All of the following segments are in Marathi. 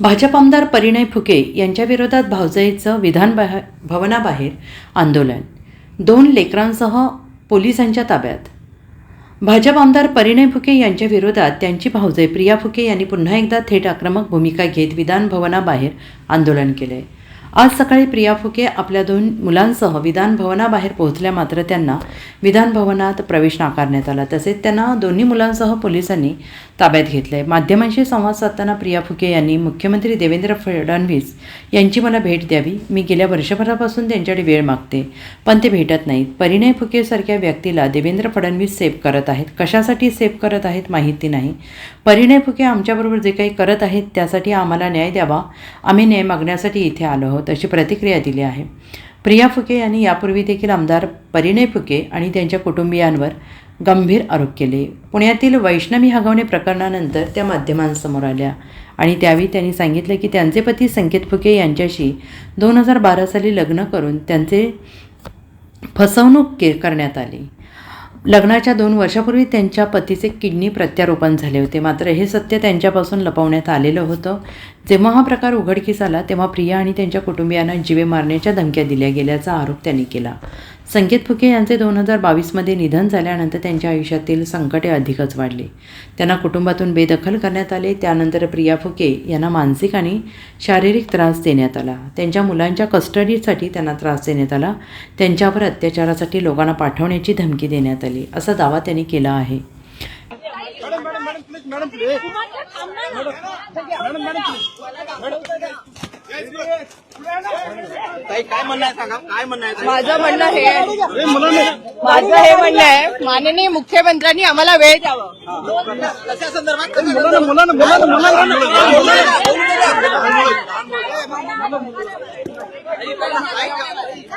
भाजप आमदार परिणय फुके यांच्याविरोधात भावजईचं विधान बाहे- भवनाबाहेर आंदोलन. दोन लेकरांसह पोलिसांच्या ताब्यात. भाजप आमदार परिणय फुके यांच्या विरोधात त्यांची भावजय. प्रिया फुके यांनी पुन्हा एकदा थेट आक्रमक भूमिका घेत विधान भवनाबाहेर आंदोलन केले. आज सकाळी प्रिया फुके आपल्या दोन मुलांसह विधान भवनाबाहेर पोहोचल्या मात्र त्यांना विधान भवनात प्रवेश नाकारण्यात आला. तसेच त्यांना दोन्ही मुलांसह पोलिसांनी ताब्यात घेतले माध्यमांशी संवाद साधताना प्रिया फुके यांनी मुख्यमंत्री देवेंद्र फडणवीस यांची मला भेट द्यावी. मी गेल्या वर्षभरापासून त्यांच्याकडे वेळ मागते पण ते भेटत नाहीत. परिणय फुकेसारख्या व्यक्तीला देवेंद्र फडणवीस सेव्ह करत आहेत. कशासाठी सेव्ह करत आहेत माहिती नाही. परिणय फुके आमच्याबरोबर जे काही करत आहेत त्यासाठी आम्हाला न्याय द्यावा. आम्ही न्याय मागण्यासाठी इथे आलो आहोत अशी प्रतिक्रिया दिली आहे. प्रिया फुके यांनी यापूर्वी देखील आमदार परिणय फुके आणि त्यांच्या कुटुंबियांवर गंभीर आरोप केले. पुण्यातील वैष्णवी हगवणे प्रकरणानंतर त्या माध्यमांसमोर आल्या आणि त्यावेळी त्यांनी सांगितलं की त्यांचे पती संकेत फुके यांच्याशी दोन हजार बारा साली लग्न करून त्यांचे फसवणूक के करण्यात आली. लग्नाच्या दोन वर्षापूर्वी त्यांच्या पतीचे किडनी प्रत्यारोपण झाले होते. मात्र हे सत्य त्यांच्यापासून लपवण्यात आलेलं होतं. जेव्हा हा प्रकार उघडकीस आला तेव्हा प्रिया आणि त्यांच्या कुटुंबियांना जीवे मारण्याच्या धमक्या दिल्या गेल्याचा आरोप त्यांनी केला. संकेत फुके यांचे दोन हजार बावीसमध्ये निधन झाल्यानंतर त्यांच्या आयुष्यातील संकटे अधिकच वाढली. त्यांना कुटुंबातून बेदखल करण्यात आले. त्यानंतर प्रिया फुके यांना मानसिक आणि शारीरिक त्रास देण्यात आला. त्यांच्या मुलांच्या कस्टडीसाठी त्यांना त्रास देण्यात आला. त्यांच्यावर अत्याचारासाठी लोकांना पाठवण्याची धमकी देण्यात आली. असा दावा त्यांनी केला आहे. मॅडम मॅडम काय म्हणणं आहे सांगा? काय म्हणणं आहे? माझं म्हणणं हे आहे- माझं हे म्हणणं आहे माननीय मुख्यमंत्र्यांनी आम्हाला वेळ द्यावा. कशा संदर्भात? मुलांना मुलांना मुलांना मुलांना.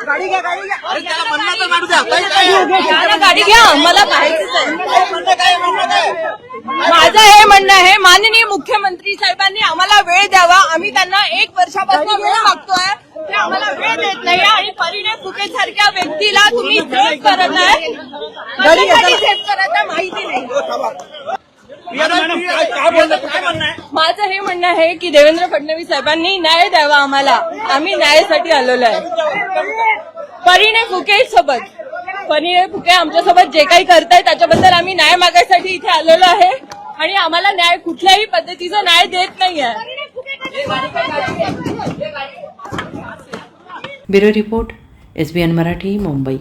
गाडी घ्या गाडी घ्या. अरे त्याला म्हणणं तर काढू द्या ताई, काय आहे? घ्या ना गाडी घ्या. मला काय म्हणणं काय म्हणणं काय माझं हे म्हणणं आहे माननीय मुख्यमंत्री साहेबांनी आम्हाला वेळ द्यावा. आम्ही त्यांना एक वर्षापासून वेळ मागतोय. ते आम्हाला वेळ देत नाही आणि परिणय फुके सारख्या व्यक्तीला तुम्ही सेफ करत आहे कशासाठी सेफ करत आहे माहिती नाही. माझं हे म्हणणं आहे की देवेंद्र फडणवीस साहेबांनी न्याय द्यावा आम्हाला. आम्ही न्यायासाठी आलेलो आहे. परिणय फुके सोबत. परिणय फुके आमच्यासोबत जे काही करतायत त्याच्याबद्दल आम्ही न्याय मागायसाठी इथे आलेलो आहे. आणि आम्हाला न्याय कुठल्याही पद्धतीचा न्याय देत नाहीये. Bureau report S B N Marathi Mumbai.